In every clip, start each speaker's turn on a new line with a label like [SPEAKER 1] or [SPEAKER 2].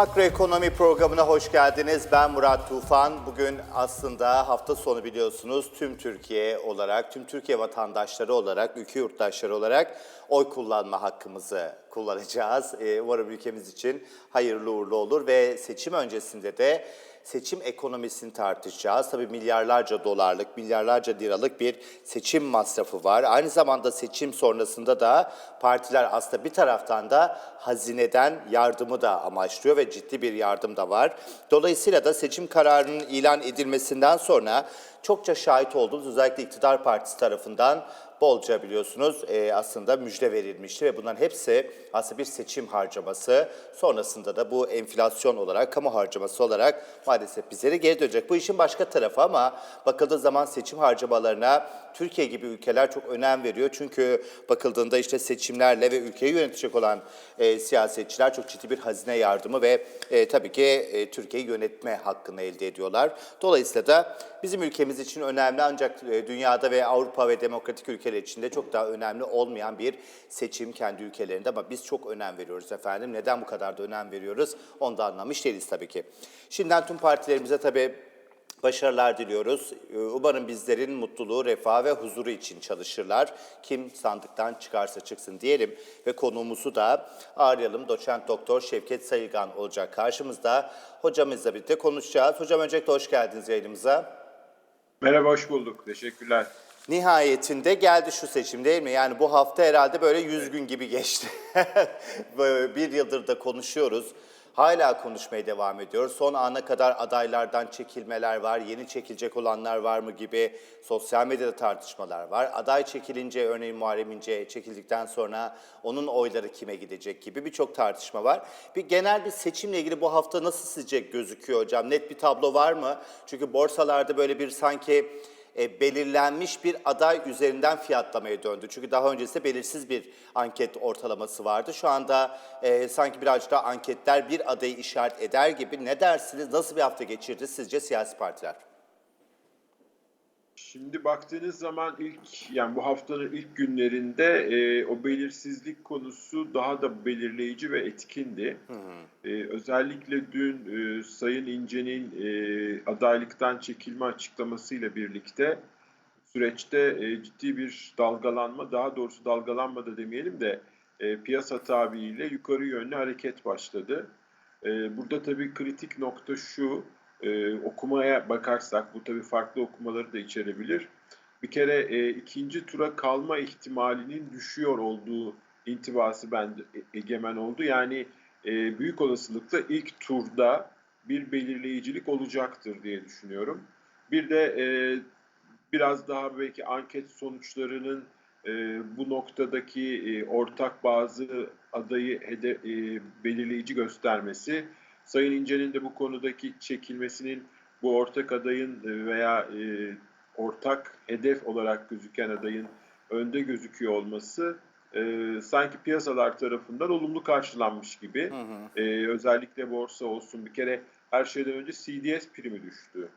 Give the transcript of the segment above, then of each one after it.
[SPEAKER 1] Makroekonomi programına hoş geldiniz. Ben Murat Tufan. Bugün aslında hafta sonu biliyorsunuz tüm Türkiye olarak, tüm Türkiye vatandaşları olarak, ülke yurttaşları olarak oy kullanma hakkımızı kullanacağız. Ee, umarım ülkemiz için hayırlı uğurlu olur ve seçim öncesinde de seçim ekonomisini tartışacağız. Tabii milyarlarca dolarlık, milyarlarca liralık bir seçim masrafı var. Aynı zamanda seçim sonrasında da partiler aslında bir taraftan da hazineden yardımı da amaçlıyor ve ciddi bir yardım da var. Dolayısıyla da seçim kararının ilan edilmesinden sonra çokça şahit olduğumuz özellikle iktidar partisi tarafından bolca biliyorsunuz e, aslında müjde verilmişti ve bunların hepsi aslında bir seçim harcaması. Sonrasında da bu enflasyon olarak, kamu harcaması olarak maalesef bizlere geri dönecek. Bu işin başka tarafı ama bakıldığı zaman seçim harcamalarına Türkiye gibi ülkeler çok önem veriyor. Çünkü bakıldığında işte seçimlerle ve ülkeyi yönetecek olan e, siyasetçiler çok ciddi bir hazine yardımı ve e, tabii ki e, Türkiye'yi yönetme hakkını elde ediyorlar. Dolayısıyla da bizim ülkemiz için önemli ancak e, dünyada ve Avrupa ve demokratik ülkeler için de çok daha önemli olmayan bir seçim kendi ülkelerinde ama biz çok önem veriyoruz efendim. Neden bu kadar da önem veriyoruz onu da anlamış değiliz tabii ki. Şimdiden tüm partilerimize tabii Başarılar diliyoruz. Ee, Umarım bizlerin mutluluğu, refah ve huzuru için çalışırlar. Kim sandıktan çıkarsa çıksın diyelim ve konuğumuzu da ağırlayalım. Doçent Doktor Şevket Sayılgan olacak karşımızda. Hocamızla birlikte konuşacağız. Hocam öncelikle hoş geldiniz yayınımıza.
[SPEAKER 2] Merhaba, hoş bulduk. Teşekkürler.
[SPEAKER 1] Nihayetinde geldi şu seçim değil mi? Yani bu hafta herhalde böyle 100 gün gibi geçti. Bir yıldır da konuşuyoruz. Hala konuşmaya devam ediyoruz. Son ana kadar adaylardan çekilmeler var, yeni çekilecek olanlar var mı gibi sosyal medyada tartışmalar var. Aday çekilince örneğin Muharrem İnce çekildikten sonra onun oyları kime gidecek gibi birçok tartışma var. Bir genel bir seçimle ilgili bu hafta nasıl sizce gözüküyor hocam? Net bir tablo var mı? Çünkü borsalarda böyle bir sanki e, belirlenmiş bir aday üzerinden fiyatlamaya döndü. Çünkü daha öncesinde belirsiz bir anket ortalaması vardı. Şu anda e, sanki birazcık daha anketler bir adayı işaret eder gibi. Ne dersiniz? Nasıl bir hafta geçirdi sizce siyasi partiler?
[SPEAKER 2] Şimdi baktığınız zaman ilk yani bu haftanın ilk günlerinde e, o belirsizlik konusu daha da belirleyici ve etkindi. E, özellikle dün e, Sayın İnce'nin e, adaylıktan çekilme açıklamasıyla birlikte süreçte e, ciddi bir dalgalanma, daha doğrusu dalgalanma da demeyelim de e, piyasa tabiriyle yukarı yönlü hareket başladı. E, burada tabii kritik nokta şu, e, okumaya bakarsak, bu tabii farklı okumaları da içerebilir. Bir kere e, ikinci tura kalma ihtimalinin düşüyor olduğu intibası bende e- egemen oldu. Yani e, büyük olasılıkla ilk turda bir belirleyicilik olacaktır diye düşünüyorum. Bir de e, biraz daha belki anket sonuçlarının e, bu noktadaki e, ortak bazı adayı hede, e, belirleyici göstermesi, Sayın İnce'nin de bu konudaki çekilmesinin bu ortak adayın e, veya e, ortak hedef olarak gözüken adayın önde gözüküyor olması e, sanki piyasalar tarafından olumlu karşılanmış gibi. E, özellikle borsa olsun bir kere her şeyden önce CDS primi düştü.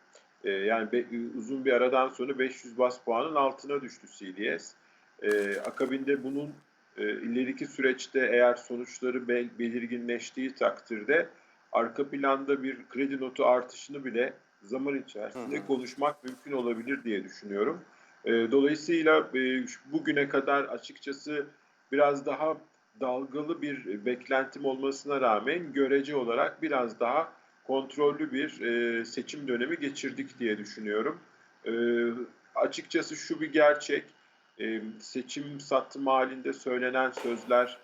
[SPEAKER 2] E, yani be- uzun bir aradan sonra 500 bas puanın altına düştü CDS. E, akabinde bunun e, ileriki süreçte eğer sonuçları bel- belirginleştiği takdirde arka planda bir kredi notu artışını bile zaman içerisinde konuşmak mümkün olabilir diye düşünüyorum. E, dolayısıyla e, bugüne kadar açıkçası biraz daha dalgalı bir beklentim olmasına rağmen görece olarak biraz daha kontrollü bir e, seçim dönemi geçirdik diye düşünüyorum. E, açıkçası şu bir gerçek, e, seçim sattım halinde söylenen sözler,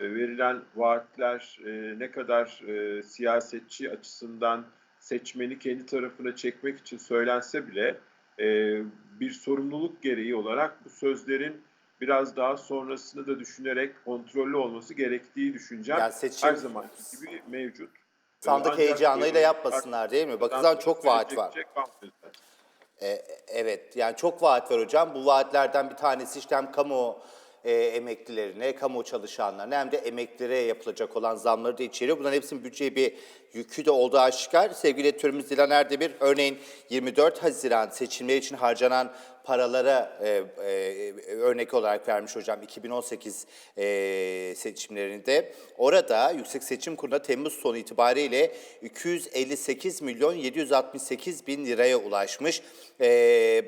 [SPEAKER 2] verilen vaatler e, ne kadar e, siyasetçi açısından seçmeni kendi tarafına çekmek için söylense bile e, bir sorumluluk gereği olarak bu sözlerin biraz daha sonrasını da düşünerek kontrollü olması gerektiği düşüncem
[SPEAKER 1] Yani seçim-
[SPEAKER 2] her zamanki gibi mevcut.
[SPEAKER 1] Sandık
[SPEAKER 2] Ancak,
[SPEAKER 1] heyecanıyla
[SPEAKER 2] e,
[SPEAKER 1] yapmasınlar değil mi? Bakın çok vaat var.
[SPEAKER 2] söyleyecek kalmıyor zaten.
[SPEAKER 1] E, evet yani çok vaat var hocam. Bu vaatlerden bir tanesi işte hem kamu e, emeklilerine, kamu çalışanlarına hem de emeklilere yapılacak olan zamları da içeriyor. Bunların hepsinin bütçeye bir yükü de olduğu aşikar. Sevgili editörümüz Dilan Erdemir, örneğin 24 Haziran seçimleri için harcanan paralara e, e, örnek olarak vermiş hocam 2018 e, seçimlerinde. Orada Yüksek Seçim Kurulu'na Temmuz sonu itibariyle 258 milyon 768 bin liraya ulaşmış. E,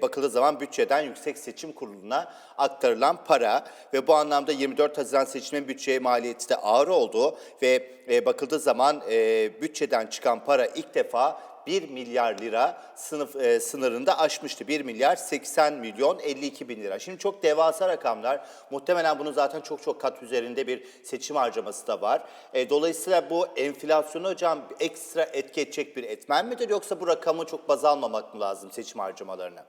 [SPEAKER 1] bakıldığı zaman bütçeden Yüksek Seçim Kurulu'na aktarılan para ve bu anlamda 24 Haziran seçimin bütçe maliyeti de ağır oldu ve e, bakıldığı zaman e, bütçeden çıkan para ilk defa 1 milyar lira sınıf e, sınırında aşmıştı. 1 milyar 80 milyon 52 bin lira. Şimdi çok devasa rakamlar. Muhtemelen bunun zaten çok çok kat üzerinde bir seçim harcaması da var. E, dolayısıyla bu enflasyonu hocam ekstra etki edecek bir etmen midir? Yoksa bu rakamı çok baz almamak mı lazım seçim harcamalarına?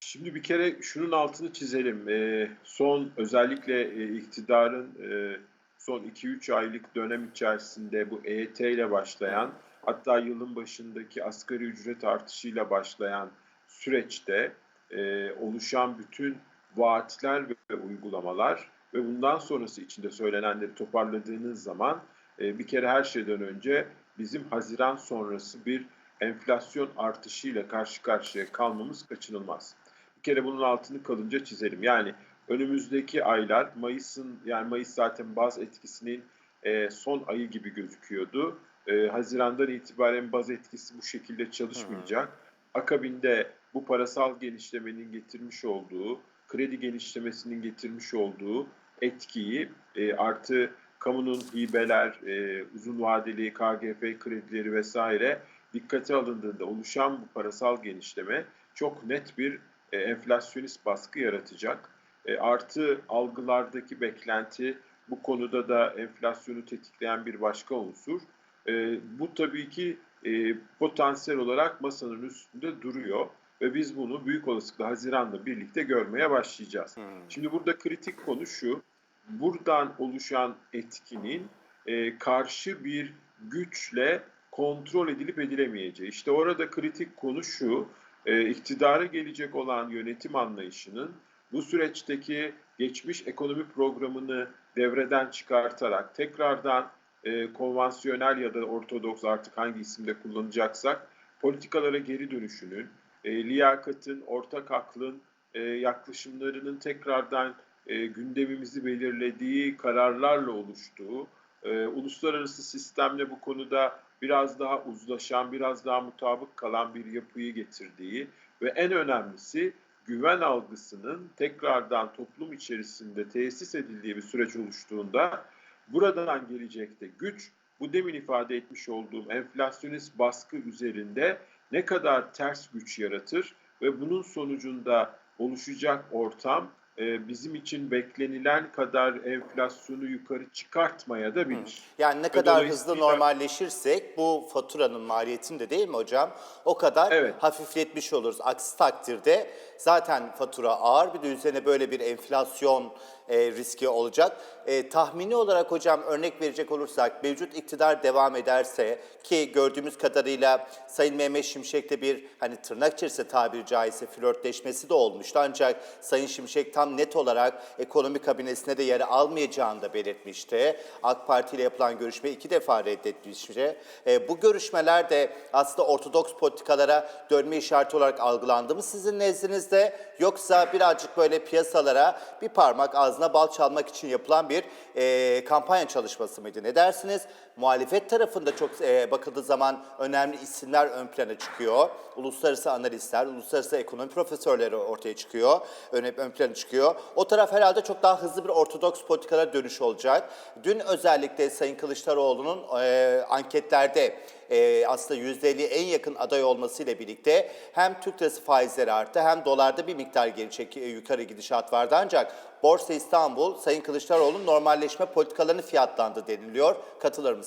[SPEAKER 2] Şimdi bir kere şunun altını çizelim. Ee, son özellikle e, iktidarın e, son 2-3 aylık dönem içerisinde bu EYT ile başlayan hatta yılın başındaki asgari ücret artışıyla başlayan süreçte e, oluşan bütün vaatler ve uygulamalar ve bundan sonrası içinde söylenenleri toparladığınız zaman e, bir kere her şeyden önce bizim Haziran sonrası bir enflasyon artışıyla karşı karşıya kalmamız kaçınılmaz. Bir kere bunun altını kalınca çizelim. Yani önümüzdeki aylar Mayıs'ın yani Mayıs zaten baz etkisinin e, son ayı gibi gözüküyordu. E, Haziran'dan itibaren baz etkisi bu şekilde çalışmayacak. Akabinde bu parasal genişlemenin getirmiş olduğu, kredi genişlemesinin getirmiş olduğu etkiyi e, artı kamunun hibeler, e, uzun vadeli KGF kredileri vesaire dikkate alındığında oluşan bu parasal genişleme çok net bir e, enflasyonist baskı yaratacak. E, artı algılardaki beklenti bu konuda da enflasyonu tetikleyen bir başka unsur. E, bu tabii ki e, potansiyel olarak masanın üstünde duruyor ve biz bunu büyük olasılıkla Haziran'la birlikte görmeye başlayacağız. Şimdi burada kritik konu şu, buradan oluşan etkinin e, karşı bir güçle kontrol edilip edilemeyeceği. İşte orada kritik konu şu, e, iktidara gelecek olan yönetim anlayışının bu süreçteki geçmiş ekonomi programını devreden çıkartarak tekrardan e, konvansiyonel ya da ortodoks artık hangi isimde kullanacaksak politikalara geri dönüşünün, e, liyakatın, ortak aklın e, yaklaşımlarının tekrardan e, gündemimizi belirlediği kararlarla oluştuğu, e, uluslararası sistemle bu konuda biraz daha uzlaşan, biraz daha mutabık kalan bir yapıyı getirdiği ve en önemlisi güven algısının tekrardan toplum içerisinde tesis edildiği bir süreç oluştuğunda buradan gelecekte güç bu demin ifade etmiş olduğum enflasyonist baskı üzerinde ne kadar ters güç yaratır ve bunun sonucunda oluşacak ortam e, bizim için beklenilen kadar enflasyonu yukarı çıkartmaya da bilir.
[SPEAKER 1] Yani ne kadar hızlı normalleşirsek bu faturanın maliyetini de değil mi hocam? O kadar
[SPEAKER 2] Evet.
[SPEAKER 1] hafifletmiş oluruz. Aksi takdirde zaten fatura ağır bir de üzerine böyle bir enflasyon e, riski olacak. E, tahmini olarak hocam örnek verecek olursak mevcut iktidar devam ederse ki gördüğümüz kadarıyla Sayın Mehmet Şimşek'te bir hani tırnak içerisinde tabiri caizse flörtleşmesi de olmuştu. Ancak Sayın Şimşek tam net olarak ekonomi kabinesine de yer almayacağını da belirtmişti. AK Parti ile yapılan görüşme iki defa reddetmişti. E, bu görüşmeler de aslında ortodoks politikalara dönme işareti olarak algılandı mı sizin nezdinizde? Yoksa birazcık böyle piyasalara bir parmak ağzına bal çalmak için yapılan bir e, kampanya çalışması mıydı? Ne dersiniz? Muhalefet tarafında çok e, bakıldığı zaman önemli isimler ön plana çıkıyor. Uluslararası analistler, uluslararası ekonomi profesörleri ortaya çıkıyor. Ön, ön plana çıkıyor. O taraf herhalde çok daha hızlı bir ortodoks politikalara dönüş olacak. Dün özellikle Sayın Kılıçdaroğlu'nun e, anketlerde e, aslında %50'ye en yakın aday olmasıyla birlikte hem Türk lirası faizleri arttı hem dolarda bir miktar geri çek, e, yukarı gidişat vardı ancak Borsa İstanbul Sayın Kılıçdaroğlu'nun normalleşme politikalarını fiyatlandı deniliyor. Katılır mısınız?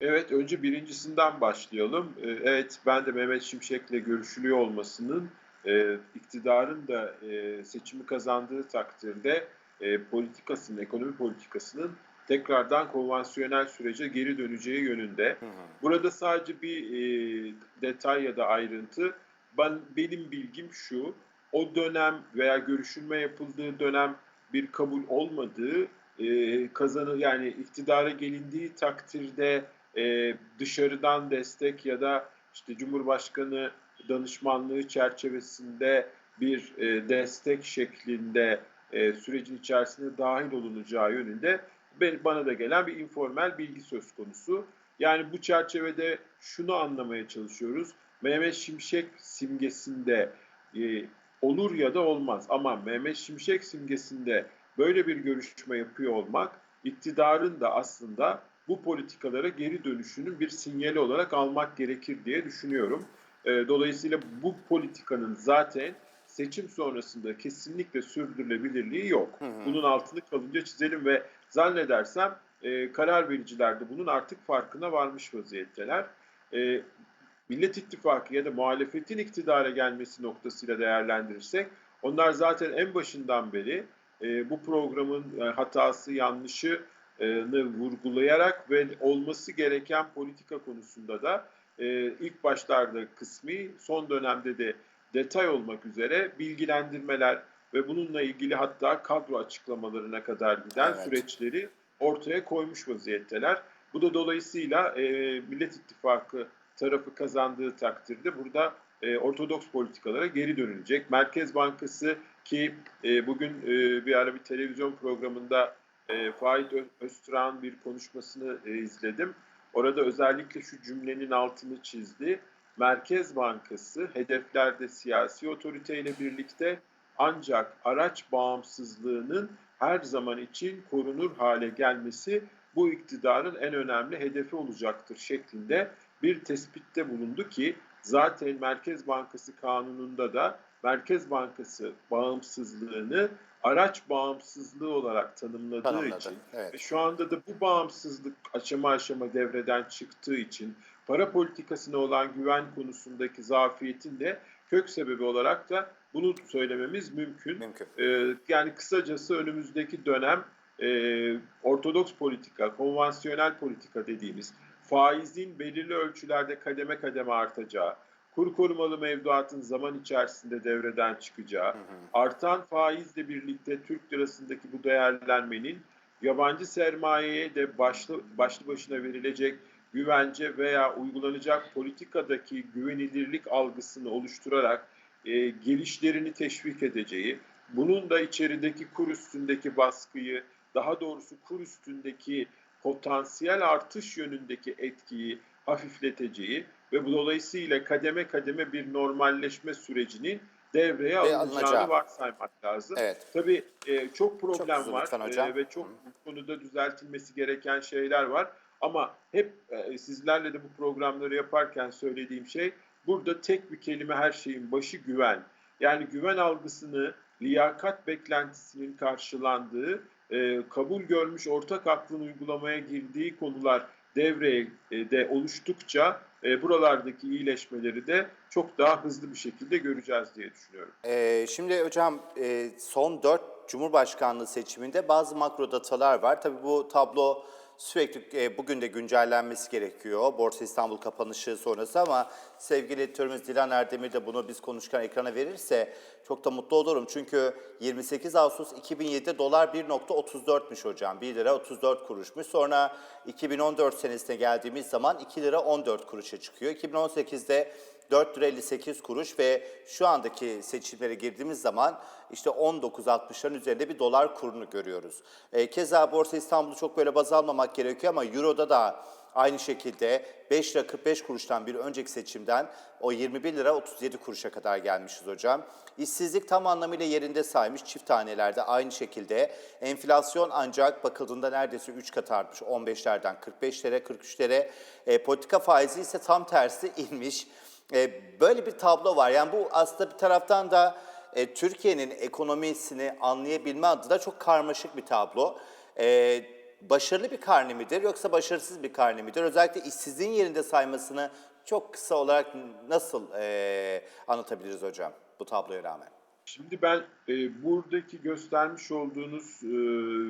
[SPEAKER 2] Evet, önce birincisinden başlayalım. Ee, Evet, ben de Mehmet Şimşek'le görüşülüyor olmasının e, iktidarın da e, seçimi kazandığı takdirde e, politikasının, ekonomi politikasının tekrardan konvansiyonel sürece geri döneceği yönünde. Burada sadece bir e, detay ya da ayrıntı. Ben benim bilgim şu. O dönem veya görüşülme yapıldığı dönem bir kabul olmadığı e, kazanı yani iktidara gelindiği takdirde e, dışarıdan destek ya da işte Cumhurbaşkanı danışmanlığı çerçevesinde bir e, destek şeklinde e, sürecin içerisine dahil olunacağı yönünde bana da gelen bir informal bilgi söz konusu. Yani bu çerçevede şunu anlamaya çalışıyoruz. Mehmet Şimşek simgesinde e, olur ya da olmaz ama Mehmet Şimşek simgesinde böyle bir görüşme yapıyor olmak iktidarın da aslında bu politikalara geri dönüşünün bir sinyali olarak almak gerekir diye düşünüyorum. E, Dolayısıyla bu politikanın zaten seçim sonrasında kesinlikle sürdürülebilirliği yok. Bunun altını kalınca çizelim ve zannedersem e, karar vericiler de bunun artık farkına varmış vaziyetteler. E, Millet İttifakı ya da muhalefetin iktidara gelmesi noktasıyla değerlendirirsek onlar zaten en başından beri e, bu programın e, hatası, yanlışını vurgulayarak ve olması gereken politika konusunda da e, ilk başlarda kısmi, son dönemde de detay olmak üzere bilgilendirmeler ve bununla ilgili hatta kadro açıklamalarına kadar giden
[SPEAKER 1] Evet.
[SPEAKER 2] süreçleri ortaya koymuş vaziyetteler. Bu da dolayısıyla e, Millet İttifakı tarafı kazandığı takdirde burada e, ortodoks politikalara geri dönülecek. Merkez Bankası ki e, bugün e, bir ara bir televizyon programında e, Faik Öztürk'ün bir konuşmasını e, izledim. Orada özellikle şu cümlenin altını çizdi. Merkez Bankası hedeflerde siyasi otoriteyle birlikte ancak araç bağımsızlığının her zaman için korunur hale gelmesi bu iktidarın en önemli hedefi olacaktır şeklinde bir tespitte bulundu ki zaten Merkez Bankası kanununda da Merkez Bankası bağımsızlığını araç bağımsızlığı olarak tanımladığı
[SPEAKER 1] Tanımladı,
[SPEAKER 2] için
[SPEAKER 1] evet.
[SPEAKER 2] ve şu anda da bu bağımsızlık aşama aşama devreden çıktığı için para politikasına olan güven konusundaki zafiyetin de kök sebebi olarak da bunu söylememiz mümkün.
[SPEAKER 1] Mümkün.
[SPEAKER 2] Ee, yani kısacası önümüzdeki dönem e, ortodoks politika, konvansiyonel politika dediğimiz faizin belirli ölçülerde kademe kademe artacağı, kur korumalı mevduatın zaman içerisinde devreden çıkacağı, artan faizle birlikte Türk lirasındaki bu değerlenmenin yabancı sermayeye de başlı, başlı başına verilecek güvence veya uygulanacak politikadaki güvenilirlik algısını oluşturarak e, gelişlerini teşvik edeceği, bunun da içerideki kur üstündeki baskıyı, daha doğrusu kur üstündeki potansiyel artış yönündeki etkiyi hafifleteceği ve bu dolayısıyla kademe kademe bir normalleşme sürecinin devreye
[SPEAKER 1] Ve
[SPEAKER 2] alınacağını
[SPEAKER 1] alınacağı.
[SPEAKER 2] varsaymak lazım.
[SPEAKER 1] Evet.
[SPEAKER 2] Tabii e, çok problem
[SPEAKER 1] hızlı
[SPEAKER 2] var e,
[SPEAKER 1] hocam.
[SPEAKER 2] ve çok bu konuda düzeltilmesi gereken şeyler var. Ama hep e, sizlerle de bu programları yaparken söylediğim şey burada tek bir kelime her şeyin başı güven. Yani güven algısını liyakat beklentisinin karşılandığı, e, kabul görmüş ortak aklın uygulamaya girdiği konular devreye e, de oluştukça e, buralardaki iyileşmeleri de çok daha hızlı bir şekilde göreceğiz diye düşünüyorum.
[SPEAKER 1] Ee, şimdi hocam e, son 4 Cumhurbaşkanlığı seçiminde bazı makro datalar var. Tabii bu tablo sürekli e, bugün de güncellenmesi gerekiyor. Borsa İstanbul kapanışı sonrası ama sevgili editörümüz Dilan Erdemir de bunu biz konuşurken ekrana verirse çok da mutlu olurum. Çünkü 28 Ağustos 2007'de dolar 1.34'müş hocam. 1 lira 34 kuruşmuş. Sonra 2014 senesine geldiğimiz zaman 2 lira 14 kuruşa çıkıyor. 2018'de 4 lira 58 kuruş ve şu andaki seçimlere girdiğimiz zaman işte 19.60'ların üzerinde bir dolar kurunu görüyoruz. E, keza Borsa İstanbul'u çok böyle baz almamak gerekiyor ama Euro'da da aynı şekilde 5 lira 45 kuruştan bir önceki seçimden o 21 lira 37 kuruşa kadar gelmişiz hocam. İşsizlik tam anlamıyla yerinde saymış çift tanelerde aynı şekilde. Enflasyon ancak bakıldığında neredeyse 3 kat artmış 15'lerden 45'lere 43'lere. E, politika faizi ise tam tersi inmiş. E, böyle bir tablo var. Yani bu aslında bir taraftan da e, Türkiye'nin ekonomisini anlayabilme adına çok karmaşık bir tablo. E, başarılı bir karne midir yoksa başarısız bir karne midir? Özellikle işsizliğin yerinde saymasını çok kısa olarak nasıl anlatabiliriz hocam bu tabloya rağmen?
[SPEAKER 2] Şimdi ben e, buradaki göstermiş olduğunuz e,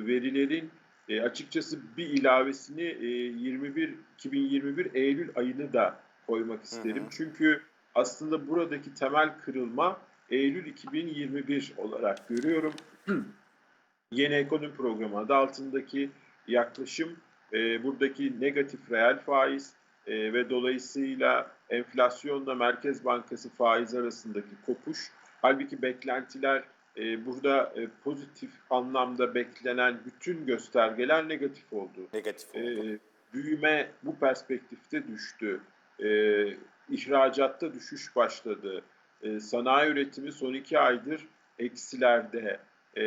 [SPEAKER 2] verilerin e, açıkçası bir ilavesini e, 21 2021 Eylül ayını da koymak isterim. Çünkü aslında buradaki temel kırılma Eylül 2021 olarak görüyorum. Yeni ekonomi programı adı altındaki yaklaşım e, buradaki negatif reel faiz e, ve dolayısıyla enflasyonla Merkez Bankası faiz arasındaki kopuş. Halbuki beklentiler e, burada e, pozitif anlamda beklenen bütün göstergeler negatif oldu.
[SPEAKER 1] Negatif
[SPEAKER 2] E,
[SPEAKER 1] oldu.
[SPEAKER 2] büyüme bu perspektifte düştü. E, ihracatta düşüş başladı. E, sanayi üretimi son iki aydır eksilerde. E,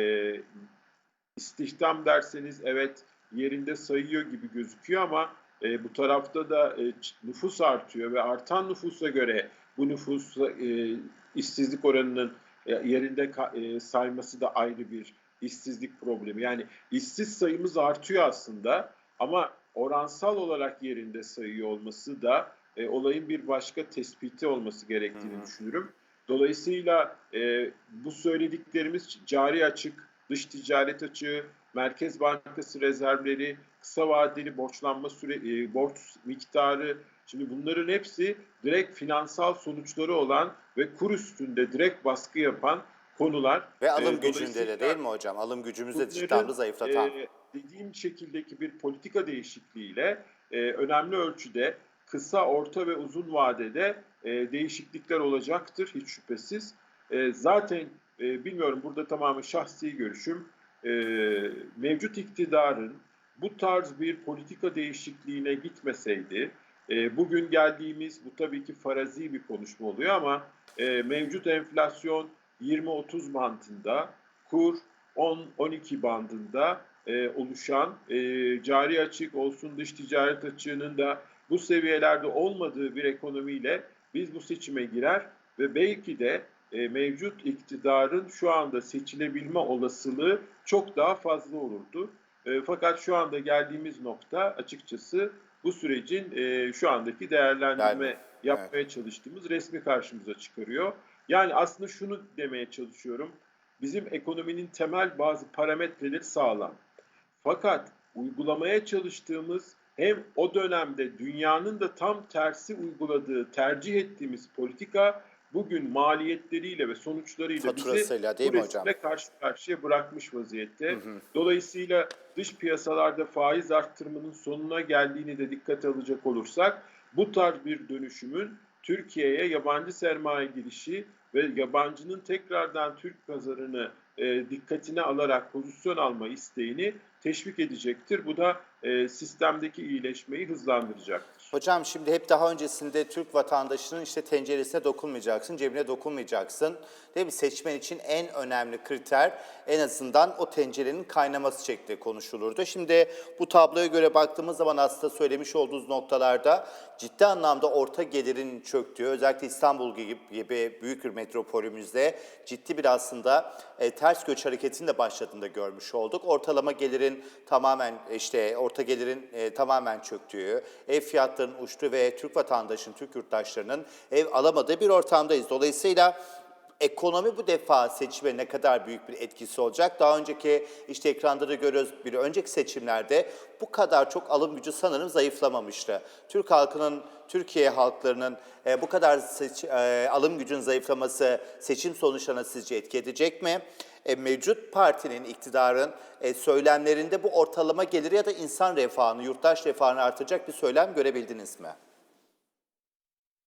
[SPEAKER 2] istihdam derseniz evet yerinde sayıyor gibi gözüküyor ama e, bu tarafta da e, nüfus artıyor ve artan nüfusa göre bu nüfus e, işsizlik oranının e, yerinde ka- e, sayması da ayrı bir işsizlik problemi. Yani işsiz sayımız artıyor aslında ama oransal olarak yerinde sayıyor olması da e, olayın bir başka tespiti olması gerektiğini
[SPEAKER 1] Hı hı.
[SPEAKER 2] düşünürüm. Dolayısıyla e, bu söylediklerimiz cari açık, dış ticaret açığı, Merkez Bankası rezervleri, kısa vadeli borçlanma süre, e, borç miktarı, şimdi bunların hepsi direkt finansal sonuçları olan ve kur üstünde direkt baskı yapan konular.
[SPEAKER 1] Ve alım
[SPEAKER 2] E,
[SPEAKER 1] gücünde de değil mi hocam? Alım gücümüzü de
[SPEAKER 2] bunların,
[SPEAKER 1] ciddi zayıflatan.
[SPEAKER 2] e, dediğim şekildeki bir politika değişikliğiyle e, önemli ölçüde kısa, orta ve uzun vadede e, değişiklikler olacaktır hiç şüphesiz. E, zaten e, bilmiyorum burada tamamen şahsi görüşüm e, mevcut iktidarın bu tarz bir politika değişikliğine gitmeseydi e, bugün geldiğimiz bu tabii ki farazi bir konuşma oluyor ama e, mevcut enflasyon 20-30 bandında kur 10-12 bandında e, oluşan e, cari açık olsun dış ticaret açığının da bu seviyelerde olmadığı bir ekonomiyle biz bu seçime girer ve belki de e, mevcut iktidarın şu anda seçilebilme olasılığı çok daha fazla olurdu. E, fakat şu anda geldiğimiz nokta açıkçası bu sürecin e, şu andaki değerlendirme
[SPEAKER 1] Yani,
[SPEAKER 2] yapmaya çalıştığımız resmi karşımıza çıkarıyor. Yani aslında şunu demeye çalışıyorum. Bizim ekonominin temel bazı parametreleri sağlam. Fakat uygulamaya çalıştığımız hem o dönemde dünyanın da tam tersi uyguladığı, tercih ettiğimiz politika bugün maliyetleriyle ve sonuçlarıyla bizi
[SPEAKER 1] değil
[SPEAKER 2] bu
[SPEAKER 1] mi hocam?
[SPEAKER 2] karşı karşıya bırakmış vaziyette.
[SPEAKER 1] Hı hı.
[SPEAKER 2] Dolayısıyla dış piyasalarda faiz arttırmanın sonuna geldiğini de dikkate alacak olursak bu tarz bir dönüşümün Türkiye'ye yabancı sermaye girişi ve yabancının tekrardan Türk pazarını e, dikkatine alarak pozisyon alma isteğini teşvik edecektir. Bu da e, sistemdeki iyileşmeyi hızlandıracaktır.
[SPEAKER 1] Hocam şimdi hep daha öncesinde Türk vatandaşının işte tenceresine dokunmayacaksın, cebine dokunmayacaksın. Değil mi? Seçmen için en önemli kriter en azından o tencerenin kaynaması şekli konuşulurdu. Şimdi bu tabloya göre baktığımız zaman aslında söylemiş olduğunuz noktalarda ciddi anlamda orta gelirin çöktüğü, özellikle İstanbul gibi, gibi büyük bir metropolümüzde ciddi bir aslında e, ters göç hareketinin de başladığını görmüş olduk. Ortalama gelirin tamamen işte orta gelirin e, tamamen çöktüğü, ev fiyatlarının uçtuğu ve Türk vatandaşının, Türk yurttaşlarının ev alamadığı bir ortamdayız. Dolayısıyla ekonomi bu defa seçime ne kadar büyük bir etkisi olacak? Daha önceki işte ekranda da görüyoruz bir önceki seçimlerde bu kadar çok alım gücü sanırım zayıflamamıştı. Türk halkının, Türkiye halklarının e, bu kadar seç- e, alım gücün zayıflaması seçim sonuçlarına sizce etki edecek mi? E, mevcut partinin, iktidarın e, söylemlerinde bu ortalama geliri ya da insan refahını, yurttaş refahını artıracak bir söylem görebildiniz mi?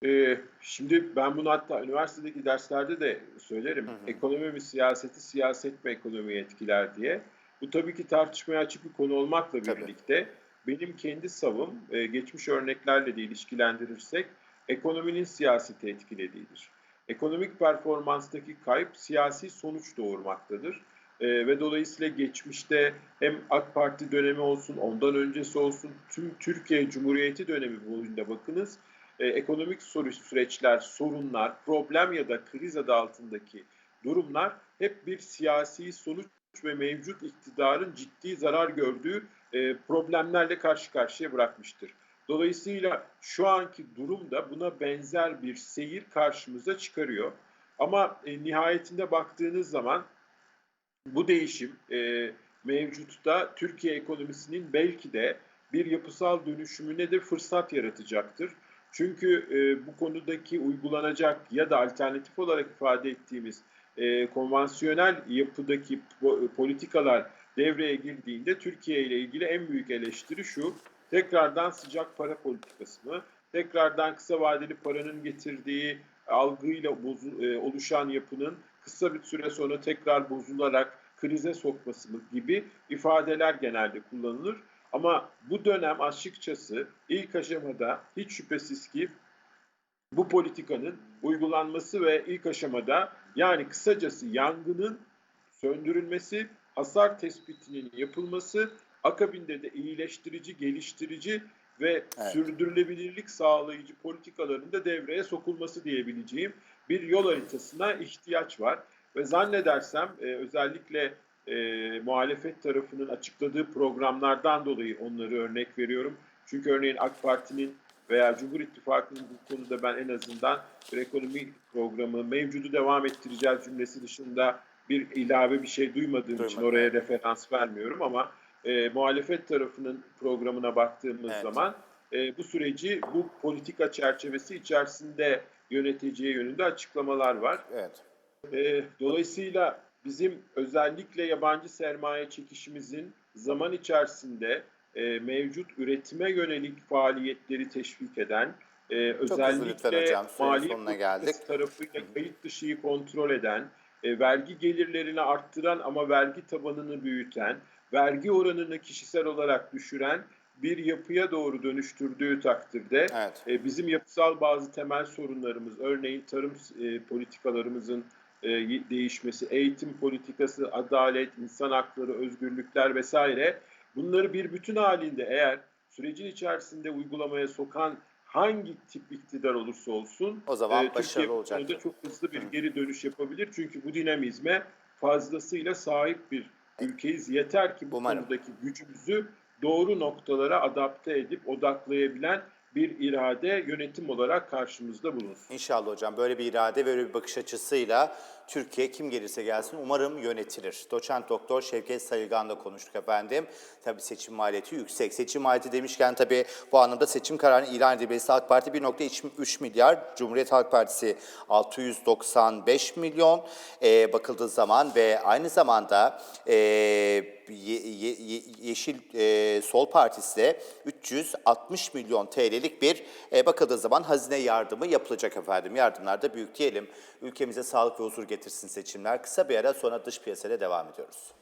[SPEAKER 2] Ee, şimdi ben bunu hatta üniversitedeki derslerde de söylerim. Ekonomi mi siyaseti, siyaset mi ekonomiyi etkiler diye. Bu tabii ki tartışmaya açık bir konu olmakla
[SPEAKER 1] Tabii.
[SPEAKER 2] birlikte benim kendi savım e, geçmiş örneklerle de ilişkilendirirsek ekonominin siyaseti etkilediğidir. Ekonomik performanstaki kayıp siyasi sonuç doğurmaktadır. E, ve dolayısıyla geçmişte hem AK Parti dönemi olsun, ondan öncesi olsun, tüm Türkiye Cumhuriyeti dönemi boyunca bakınız e, ekonomik süreçler, sorunlar, problem ya da kriz adı altındaki durumlar hep bir siyasi sonuç ve mevcut iktidarın ciddi zarar gördüğü e, problemlerle karşı karşıya bırakmıştır. Dolayısıyla şu anki durumda buna benzer bir seyir karşımıza çıkarıyor. Ama e, nihayetinde baktığınız zaman bu değişim e, mevcutta Türkiye ekonomisinin belki de bir yapısal dönüşümüne de fırsat yaratacaktır. Çünkü e, bu konudaki uygulanacak ya da alternatif olarak ifade ettiğimiz e, konvansiyonel yapıdaki po- politikalar devreye girdiğinde Türkiye ile ilgili en büyük eleştiri şu. Tekrardan sıcak para politikası mı? tekrardan kısa vadeli paranın getirdiği algıyla bozu- e, oluşan yapının kısa bir süre sonra tekrar bozularak krize sokması gibi ifadeler genelde kullanılır. Ama bu dönem açıkçası ilk aşamada hiç şüphesiz ki bu politikanın uygulanması ve ilk aşamada yani kısacası yangının söndürülmesi, hasar tespitinin yapılması, akabinde de iyileştirici, geliştirici ve sürdürülebilirlik sağlayıcı politikaların da devreye sokulması diyebileceğim bir yol haritasına ihtiyaç var. Ve zannedersem e, özellikle e, muhalefet tarafının açıkladığı programlardan dolayı onları örnek veriyorum. Çünkü örneğin AK Parti'nin veya Cumhur İttifakı'nın bu konuda ben en azından bir ekonomi programı mevcudu devam ettireceğiz cümlesi dışında bir ilave bir şey duymadığım için
[SPEAKER 1] Duymadım.
[SPEAKER 2] oraya referans vermiyorum ama e, muhalefet tarafının programına baktığımız
[SPEAKER 1] Evet.
[SPEAKER 2] zaman e, bu süreci bu politika çerçevesi içerisinde yöneteceği yönünde açıklamalar var.
[SPEAKER 1] Evet.
[SPEAKER 2] E, dolayısıyla bizim özellikle yabancı sermaye çekişimizin zaman içerisinde e, mevcut üretime yönelik faaliyetleri teşvik eden, e, özellikle
[SPEAKER 1] hocam,
[SPEAKER 2] mali
[SPEAKER 1] sonuna geldik.
[SPEAKER 2] tarafıyla kayıt dışıyı kontrol eden, e, vergi gelirlerini arttıran ama vergi tabanını büyüten, vergi oranını kişisel olarak düşüren bir yapıya doğru dönüştürdüğü takdirde
[SPEAKER 1] Evet.
[SPEAKER 2] e, bizim yapısal bazı temel sorunlarımız, örneğin tarım e, politikalarımızın e, değişmesi, eğitim politikası, adalet, insan hakları, özgürlükler vesaire bunları bir bütün halinde eğer sürecin içerisinde uygulamaya sokan hangi tip iktidar olursa olsun
[SPEAKER 1] O zaman
[SPEAKER 2] e,
[SPEAKER 1] başarılı
[SPEAKER 2] Türkiye konuda çok hızlı bir geri dönüş yapabilir. Çünkü bu dinamizme fazlasıyla sahip bir ülkeyiz. Yeter ki bu
[SPEAKER 1] Umarım.
[SPEAKER 2] konudaki gücümüzü doğru noktalara adapte edip odaklayabilen bir irade yönetim olarak karşımızda bulunsun.
[SPEAKER 1] İnşallah hocam böyle bir irade, böyle bir bakış açısıyla Türkiye kim gelirse gelsin umarım yönetilir. Doçent Doktor Şevket Sayılgan'la konuştuk efendim. Tabii seçim maliyeti yüksek. Seçim maliyeti demişken tabii bu anlamda seçim kararının ilan edilmesi AK Parti 1.3 milyar, Cumhuriyet Halk Partisi 695 milyon Ee, bakıldığı zaman ve aynı zamanda e, Ye- Ye- Ye- Yeşil e, Sol Partisi de 360 milyon TL'lik bir e, bakıldığı zaman hazine yardımı yapılacak efendim. Yardımlar da büyük diyelim. Ülkemize sağlık ve huzur getirsin seçimler. Kısa bir ara sonra dış piyasaya devam ediyoruz.